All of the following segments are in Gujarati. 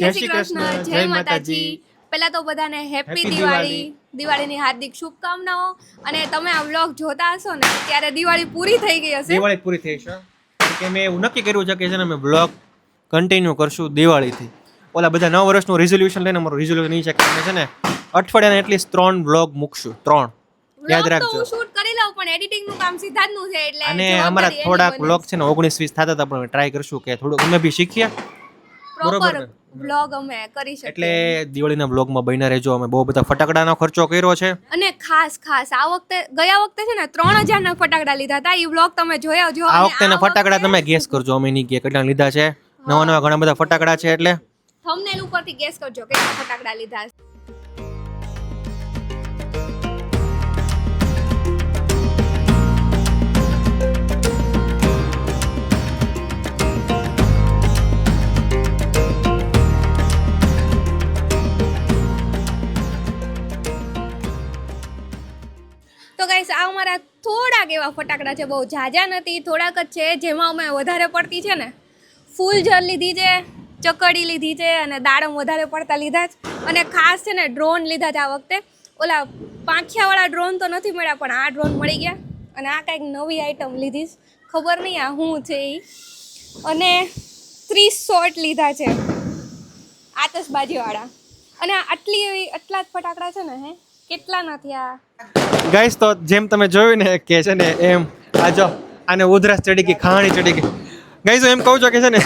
જય શ્રી કૃષ્ણ જય માતાજી. પહેલા તો બધાને હેપી દિવાળી. દિવાળીની હાર્દિક શુભકામનાઓ. અને તમે આ વ્લોગ જોતા હશો ને ત્યારે દિવાળી પૂરી થઈ ગઈ હશે. દિવાળી પૂરી થઈ છે. કે મેં એવું નક્કી કર્યું છે કે છે ને અમે વ્લોગ કન્ટિન્યુ કરશું દિવાળીથી. ઓલા બધા નવ વર્ષનું રિઝોલ્યુશન લઈને અમારું રિઝોલ્યુશન એ છે કે અમે છે ને અઠવાડિયાના એટલીસ્ટ ત્રણ વ્લોગ મૂકશું. ત્રણ. યાદ રાખજો. શૂટ કરી લઉં પણ એડિટિંગનું કામ સિદ્ધાર્થનું છે એટલે અને અમારા થોડાક વ્લોગ છે ને ઓગણીસ વીસ થતા હતા પણ ટ્રાય કરશું કે થોડું અમે બી શીખીએ. બરોબર ને? વ્લોગ અમે કરી શકીએ. એટલે દિવાળીના બ્લોગમાં બન્યા રહેજો. અમે બહુ બધા ફટાકડાનો ખર્ચો કર્યો છે. અને ખાસ ખાસ આ વખતે ગયા વખતે છે ને ત્રણ હજાર ના ફટાકડા લીધા હતા. એ વ્લોગ તમે જોયા જો આ વખતે વખતેના ફટાકડા તમે ગેસ કરજો. અમે નહીં કે કેટલા લીધા છે. નવા નવા ઘણા બધા ફટાકડા છે એટલે. થંબનેલ ઉપરથી ગેસ કરજો કેટલા ફટાકડા લીધા છે. ગાઈસ, આ અમારા થોડાક એવા ફટાકડા છે, બહુ ઝાઝા નથી, થોડાક જ છે, જેમાં અમે વધારે પડતી છે ને ફૂલઝર લીધી છે, ચકડી લીધી છે અને દાડમ વધારે પડતા લીધા જ અને ખાસ છે ને ડ્રોન લીધા છે આ વખતે. ઓલા પાંખિયાવાળા ડ્રોન તો નથી મળ્યા, પણ આ ડ્રોન મળી ગયા. અને આ કાંઈક નવી આઈટમ લીધી ખબર નહીં આ શું છે એ અને ત્રીસ શોટ લીધા છે. આતશબાજીવાળા. અને આટલી એવી, આટલા જ ફટાકડા છે ને હે? કેટલા નથી આ? ગાઈસ તો જેમ તમે જોયું ને કે છે ને એમ આ જો આને ઉધરસ ચડી ગઈ ખાણી ચડી ગઈ. ગાઈસ એમ કહું છું કે છે ને.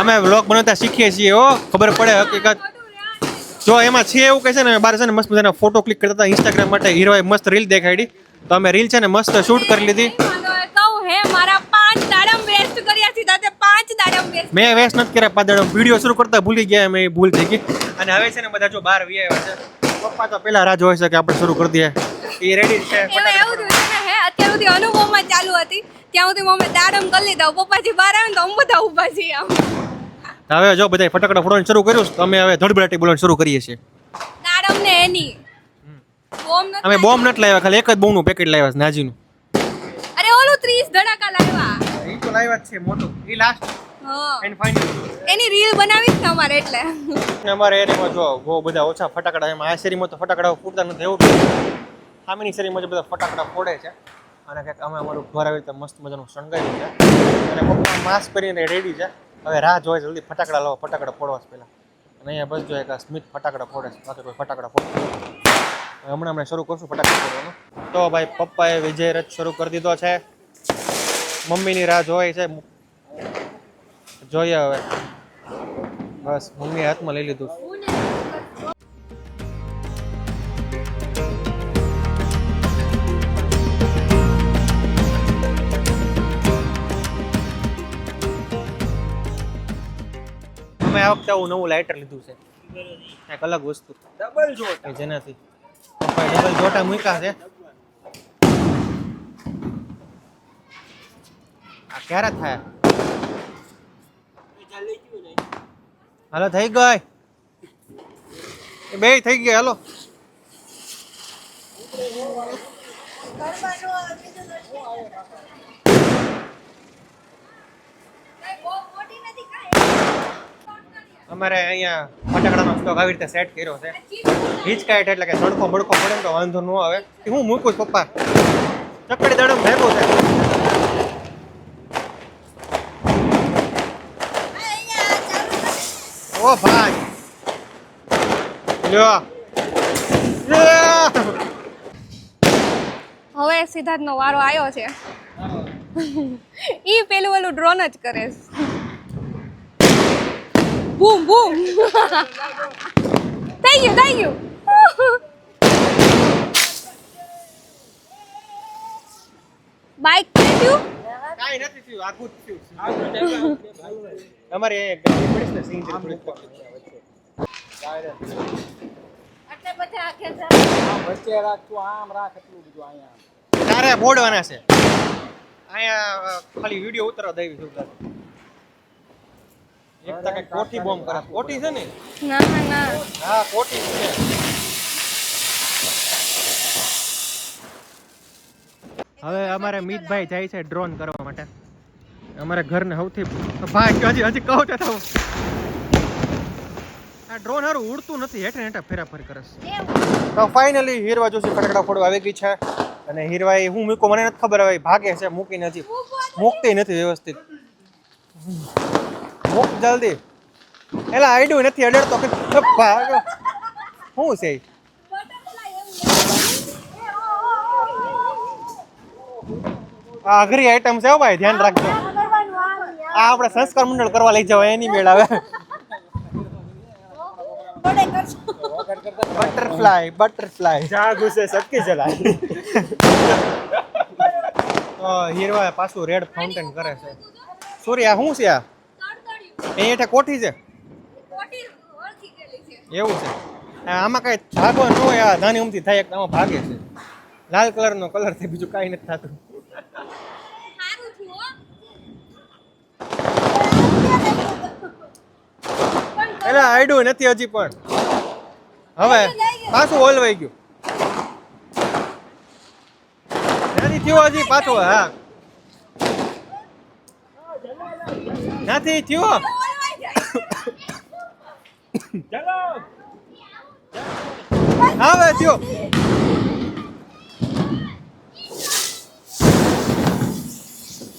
અમે વ્લોગ બનાવતા શીખીએ છીએ હો ખબર પડે હકીકત. જો એમાં છે એવું કે છે ને બાર છે ને મસ્ત મજાના ફોટો ક્લિક કરતા હતા ઇન્સ્ટાગ્રામ માટે હીરોએ મસ્ત રીલ દેખાડી. તો અમે રીલ છે ને મસ્ત શૂટ કરી લીધી નહીં વાંધો હવે કહું હે મારા પાંચ દાડમ વેસ્ટ કર્યા સીધા તે પાંચ દાડમ વેસ્ટ મેં વેસ્ટ નથી કર્યા પાદળ. વીડિયો શરૂ કરતા ભૂલી ગયા અમે ભૂલ થઈ ગઈ. અને હવે છે ને બધા જો બહાર વી આવ્યા છે. પપ્પા તો પેલા રાહ જોઈ શકે આપણે શરૂ કરી દઈએ. એ રેડી છે. એવું હે અત્યાર સુધી અનુભવમાં ચાલુ હતી. ત્યાં સુધી મમ્મી દાડમ કરી લીધા. પપ્પાજી બહાર આવે ને તો અમે બધા ઊભા છીએ હવે જો બધા ફટાકડા ફોડવાનું શરૂ કર્યું તો અમે હવે ધડબડાટી બોલવાનું શરૂ કરીએ છીએ. દાડમ ને એની. બોમ અમે બોમ્બ નથી લાવ્યા ખાલી એક જ બોમ્બનું પેકેટ લાવ્યા છે નાજીનું. અરે ઓલું 30 ધડાકા લાવ્યા. એ તો લાવ્યા છે મોટું. એ લાસ્ટ એન્ડ ફાઇનલ એની રીલ બનાવી ને અમારે એટલે. અમારે એરિયામાં જો બહુ બધા ઓછા ફટાકડા એમાં આ શેરીમાં તો ફટાકડા ફૂટતા નથી એવું સામેની શેરીમાં જે બધા ફટાકડા ફોડે છે અને કંઈક અમે અમારું ઘર આવી રીતે મસ્ત મજાનું શણગાર્યું છે. અને પપ્પા માસ્ક પહેરીને રેડી છે. હવે રાહ જોઈએ જલ્દી ફટાકડા લાવો ફટાકડા ફોડવા છે પહેલાં. અને અહીંયા બસ જો એક સ્મિત ફટાકડા ફોડે છે બાકી કોઈ ફટાકડા ફોડે હમણાં હમણાં શરૂ કરશું ફટાકડા ફોડવાનું. તો ભાઈ પપ્પાએ વિજય રથ શરૂ કરી દીધો છે. મમ્મીની રાહ જોવાય છે જોઈએ હવે. બસ મમ્મીએ હાથમાં લઈ લીધું. અમે આ વખતે આવું નવું લાઇટર લીધું છે. એક અલગ વસ્તુ. ડબલ જોટ જેનાથી. પપ્પાએ ડબલ જોટા મૂક્યા છે. આ ક્યારે થાય? હાલો, થઈ ગઈ. બે થઈ ગયા, હાલો. અમારે અહીંયા ફટાકડાનો સ્ટોક આવી રીતે સેટ કર્યો છે. હિચકાઈટ એટલે કે સડકો મડકો પડે તો વાંધો ન આવે. હું મૂકું છું પપ્પા. ચકડી દાડમ ભેગો છે ઓ ભાઈ લ્યો. હવે સિદ્ધાર્થનો વારો આવ્યો છે. ઈ પેલું પેલું ડ્રોન જ કરે બૂમ બૂમ. થઈ ગયું થઈ ગયું બાઈક થયું કાંઈ નથી થયું આખું થયું. તમારે એ ગાડી પડીશ ને બધા ખેંચા વચ્ચે રાખતું આમ રાખ એટલું બધું અહીંયા. તારે બોડવાના છે. અહીંયા ખાલી વીડિયો ઉતરવા દેવી છું તારે. એક તકે કોટી બોમ્બ કરે કોટી છે ને ના. ના હા કોટી છે. હવે અમારે મિતભાઈ જાય છે ડ્રોન કરવા માટે. અમારે ઘરને સૌથી ભાઈ હજી હજી કહો તો થવું આ ડ્રોન હારું ઉડતું નથી હેઠે હેઠે ફેરાફર કરે છે. તો ફાઇનલી હીરવા જોશી ફટાકડા ફોડવા આવી ગઈ છે. અને હીરવા એ હું મૂકો મને નથી ખબર હવે ભાગે છે મૂકી નથી. મૂકતી નથી વ્યવસ્થિત. મૂક જલ્દી. એલા આઈડું નથી અડડતો કે ભાગ. શું છે આઘરી આઈટમ છે ભાઈ ધ્યાન રાખજો. આ આપણે સંસ્કાર મંડળ કરવા લઈ જવાય એની મેળ આવે. બટરફ્લાય બટરફ્લાય જા ઘુસે સટકી જલાય તો હીરવા પાછું રેડ ફાઉન્ટેન કરે છે. સૂર્યા શું છે આ? એ હેઠે કોઠી છે? એવું છે. આમાં કઈ ભાગવા ન હોય આ નાની ઉમથી થાય એક આમાં ભાગે છે. લાલ કલરનો કલરથી બીજું કાંઈ નથી થતું. એટલે આઈડું નથી હજી પણ. હવે પાછું ઓલવાઈ ગયું. નથી થયું હજી પાછું હા. નથી થયું चलो હવે થયો.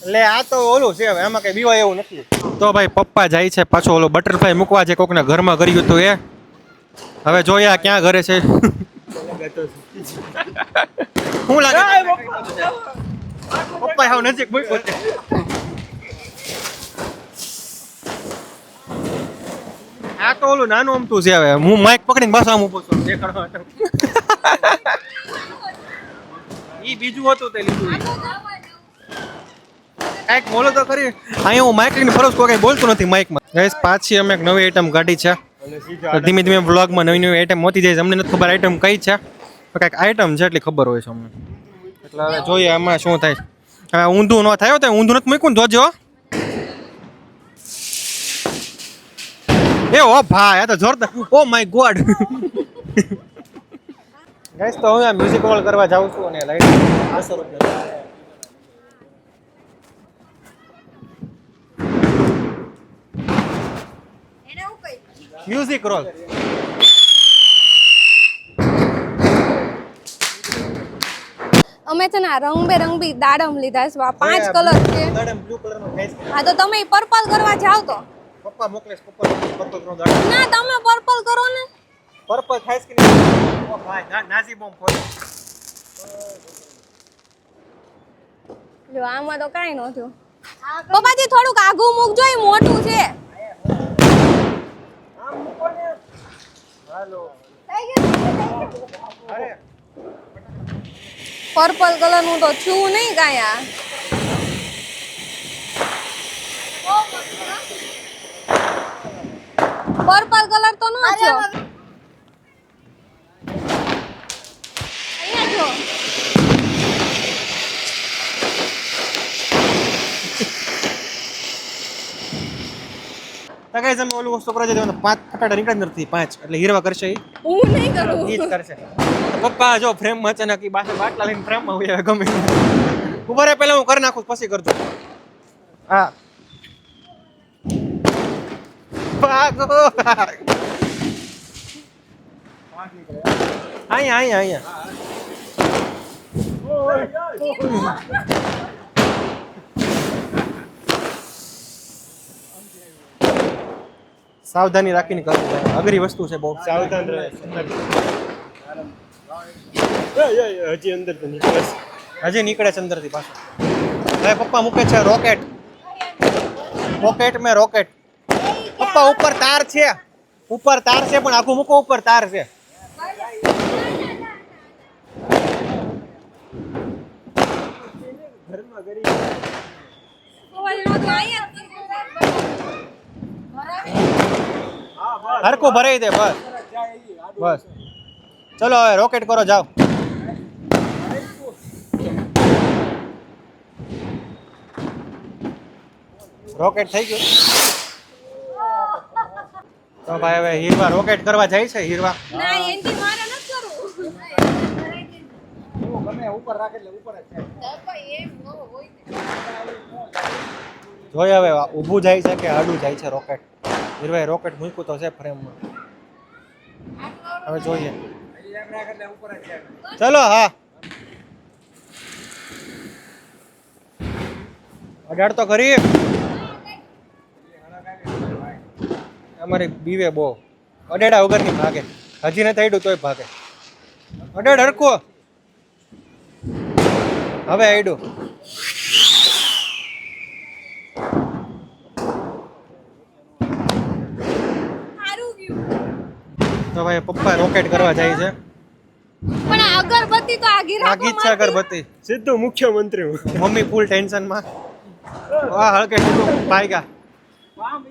એટલે આ તો ઓલું છે એમાં કઈ બીવાય એવું નથી. તો ભાઈ પપ્પા જાય છે પાછો ઓલો બટરફ્લાય મૂકવા છે કોકને ઘરમાં કર્યું હતું એ. હવે જોયા ક્યાં ઘરે છે. હું લાગે પપ્પા! હાવ નજીક મૂક્યો આ તો ઓલું નાનું અમતું છે હવે. હું માઇક પકડીને બસ આમ ઊભો છું. દેખાડવા. ઈ બીજું હતું તે લીધું. કાંઈક બોલો તો ખરી. અહીંયા હું માઇક લઈને ફરું છું કોઈ કાંઈ બોલતું નથી માઇકમાં ગાઈસ પાછી અમે એક નવી આઈટમ કાઢી છે. ધીમે ધીમે વ્લોગમાં નવી નવી આઈટમ હોતી જાય અમને નથી ખબર આઈટમ કઈ છે. તો કાંઈક આઈટમ છે એટલી ખબર હોય છે અમને. એટલે હવે જોઈએ આમાં શું થાય. હવે ઊંધું ન થાય તો ઊંધું નથી મૂક્યું ને જોજો એ ઓ ભાઈ આ તો જોરદાર. Oh my God. ગાઈસ તો હું આ મ્યુઝિક કોલ કરવા જાઉં છું અને લાઈટ આસો રૂપિયા મ્યુઝિક રોલ અમે છે ને રંગબેરંગી દાડમ લીધા છે. પાંચ કલર છે. મેડમ બ્લુ કલર નો ફેસ હા તો તમે પર્પલ કરવા જાવ તો. પપ્પા મોકલેસ પપ્પા પર્પલ કરો દાડમ. ના તમે પર્પલ કરો ને. પર્પલ થાય કે નહીં? ઓ ભાઈ નાઝી બોમ્બ ખોલ. જો આમાં તો કાંઈ ન થયું પપ્પાજી થોડુંક આઘું મૂકજો એ મોટું છે. પર્પલ કલરનું તો છું નહીં આ. પર્પલ કલર તો ન છો અહીંયા જો તો ગાઈઝ અમે ઓલું વસ્તુ કરવા જઈએ પાંચ ફટાટા નીકળે નથી પાંચ. એટલે હીરવા કરશે હું નહીં કરું. ઈ જ કરશે. પપ્પા જો ફ્રેમમાં અચાનક ઈ બાસે બાટલા લઈને ફ્રેમમાં હોય ગમે ઊભા રહે પહેલા હું કરી નાખું પછી કરજો. હા. ભાગો. અહીંયા અહીંયા અહીંયા. સાવધાની રાખીને કરવું ભાઈ અઘરી વસ્તુ છે બહુ. સાવધાન રહે. હજી અંદર હજી નીકળે છે અંદરથી પાછું. હવે પપ્પા મૂકે છે રોકેટ. પોકેટ મેં રોકેટ. પપ્પા ઉપર તાર છે. ઉપર તાર છે પણ આખું મૂકો ઉપર તાર છે. ઘરમાં ગરીબ. હરખું ભરાઈ દે બસ. બસ. ચલો હવે રોકેટ કરો જાઓ. રોકેટ થઈ ગયું. તો ભાઈ હવે હીરવા રોકેટ કરવા જાય છે હીરવા? જોઈએ હવે ઊભું જાય છે કે આડું જાય છે રોકેટ? વીરભાઈ, રોકેટ મૂક્યું તો છે ફ્રેમમાં હવે જોઈએ. ચલો, હા. અઢાર તો કરી અમારી બીવે બહુ. અડેડા વગરની ભાગે. હજી નથી આડ્યું તોય ભાગે. અડેડ હરખો. હવે આડ્યું સારું ગયું તો ભાઈ પપ્પા રોકેટ કરવા જાય છે. પણ આ અગરબત્તી તો આગી રાખો આગી ગીત છે અગરબત્તી. સીધું મુખ્યમંત્રી મમ્મી ફૂલ ટેન્શનમાં વાહ હળકે સીધું આમ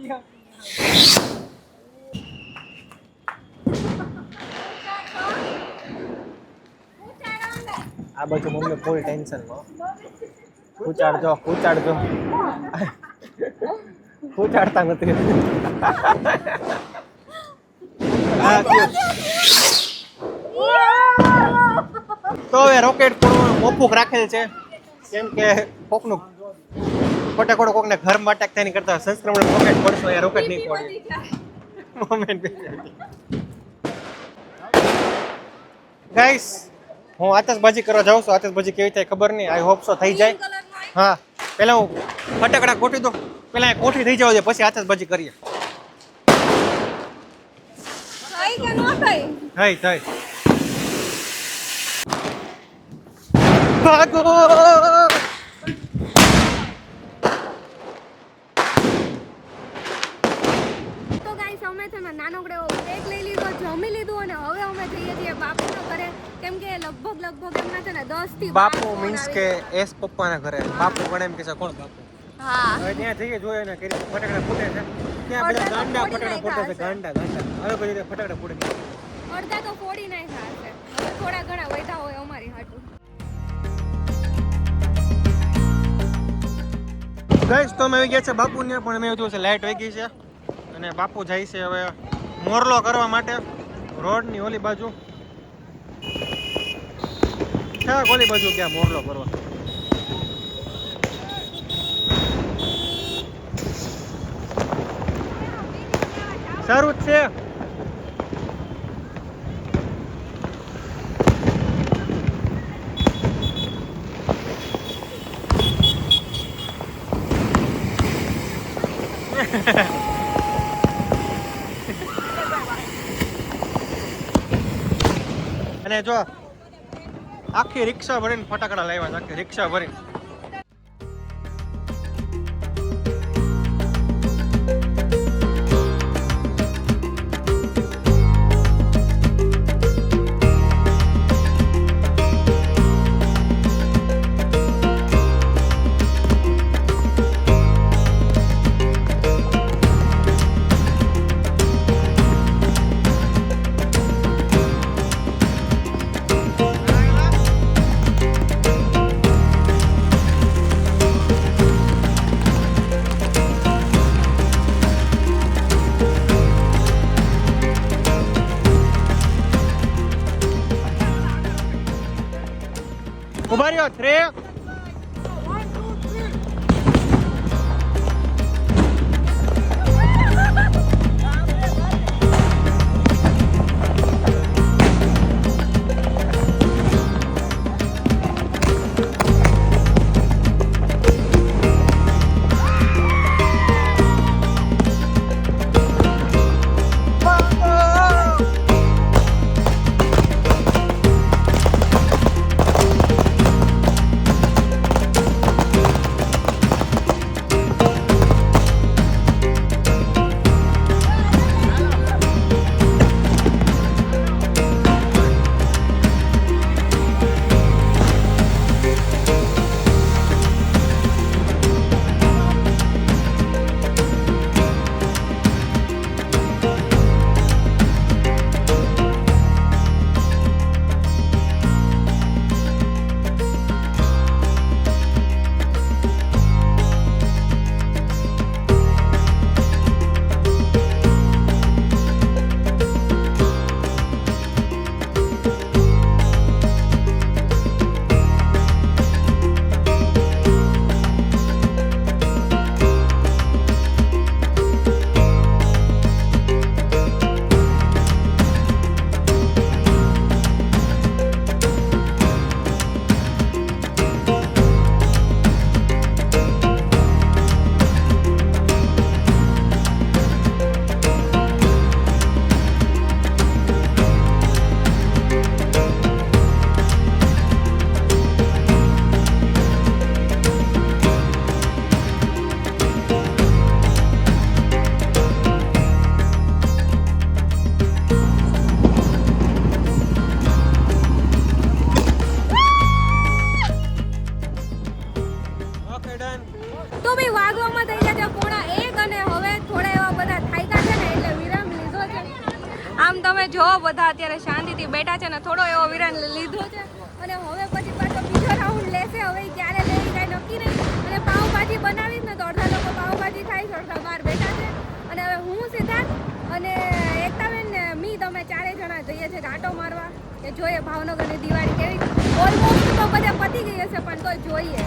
આ બાજુ મમ્મી ફૂલ ટેન્શનમાં કૂચાડજો કૂચાડજો કૂચાડતા નથી આ થયું. તો હવે રોકેટ મોફુક રાખેલ છે. કેમ કે કોકનું ખોટે કોકને ઘર માટે તેની કરતા સંસ્ક્રમણ રોકેટ પડશો એ રોકેટ નહીં પડે. મોમેન્ટ ગાઈસ હું આતશબાજી કરવા જાઉં છું. આતશબાજી કેવી થાય ખબર નહીં. આઈ હોપ સો થઈ જાય. હા. પહેલાં હું ફટાકડા કોઠી દઉં. પહેલાં એ કોઠી થઈ જાવ પછી આતશબાજી કરીએ. થઈ કે ન થઈ થઈ થઈ ભાગો! તો ગાઈસ અમે છે ને નાનકડો બ્રેક લઈ લીધો જમી લીધું અને હવે અમે જઈએ છીએ બાપુના ઘરે કેમ કે લગભગ લગભગ એમના છે ને દસથી બાપુ મીન્સ કે. એસ પપ્પાના ઘરે. બાપુ પણ એમ કે છે કોણ બાપુ? હા. ત્યાં જઈએ જોઈએ ને કે ફટાકડા ફૂટે છે. ત્યાં બધા ગાંડા ફટાકડા ફૂટે છે ગાંડા ગાંડા. અલગ રીતે ફટાકડા ફૂટે અડધા તો ફોડી નાખ્યા હશે. થોડા ઘણા વધ્યા હોય અમારી હાટું. ગઈશ તો અમે ગયા છે બાપુને પણ અમે જોયું છે લાઇટ વહી ગઈ છે. અને બાપુ જાય છે હવે મોરલો કરવા માટે રોડની ઓલી બાજુ. છે ઓલી બાજુ ગયા મોરલો કરવા? સારું છે. અને જો આખી રિક્ષા ભરીને ફટાકડા લાવ્યા આખી રિક્ષા ભરીને. ઊભા રહ્યો થ્રી જો બધા અત્યારે શાંતિથી બેઠા છે ને થોડો એવો વિરામ લીધો છે. અને હવે પછી પાછો બીજો રાઉન્ડ લેશે. હવે ક્યારે લે કાંઈ નક્કી નહીં. અને પાવભાજી બનાવીશ ને તો અડધા લોકો પાઉંભાજી છે અડધા બહાર બેઠા છે. અને હવે હું સિદ્ધાર્થ અને એકતાબેન ને મી તમે ચારે જણા જઈએ છીએ આટો મારવા. કે જોઈએ ભાવનગરની દિવાળી કેવી ઓલમોસ્ટ તો બધા પતી ગઈ હશે, પણ તો જોઈએ.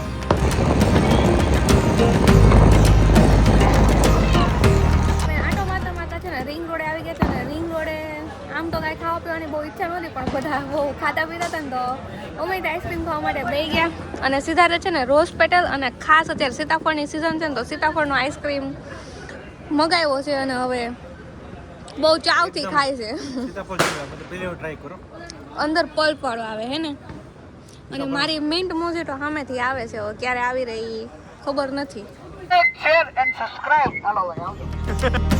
આટો મારતા મારતા છે ને રિંગ રોડે આવી ગયા છે ને રિંગ રોડે આમ તો કાંઈ ખાવા પીવાની બહુ ઈચ્છા નહોતી પણ બધા બહુ ખાતા પીતા હતા ને તો અમે આઈસ્ક્રીમ ખાવા માટે બે ગયા. અને સિદ્ધાર્થ છે ને રોઝ પેટલ અને ખાસ અત્યારે સીતાફળની સિઝન છે ને તો સીતાફળનો આઈસ્ક્રીમ મગાવ્યો છે અને હવે બહુ ચાવથી ખાય છે. સીતાફળ પહેલી ટ્રાય કરો. અંદર પલ્પ વાળો આવે હે ને? અને મારી મિન્ટ મોઝીટો સામેથી આવે છે હવે ક્યારે આવી રહી ખબર નથી. And subscribe. Hello,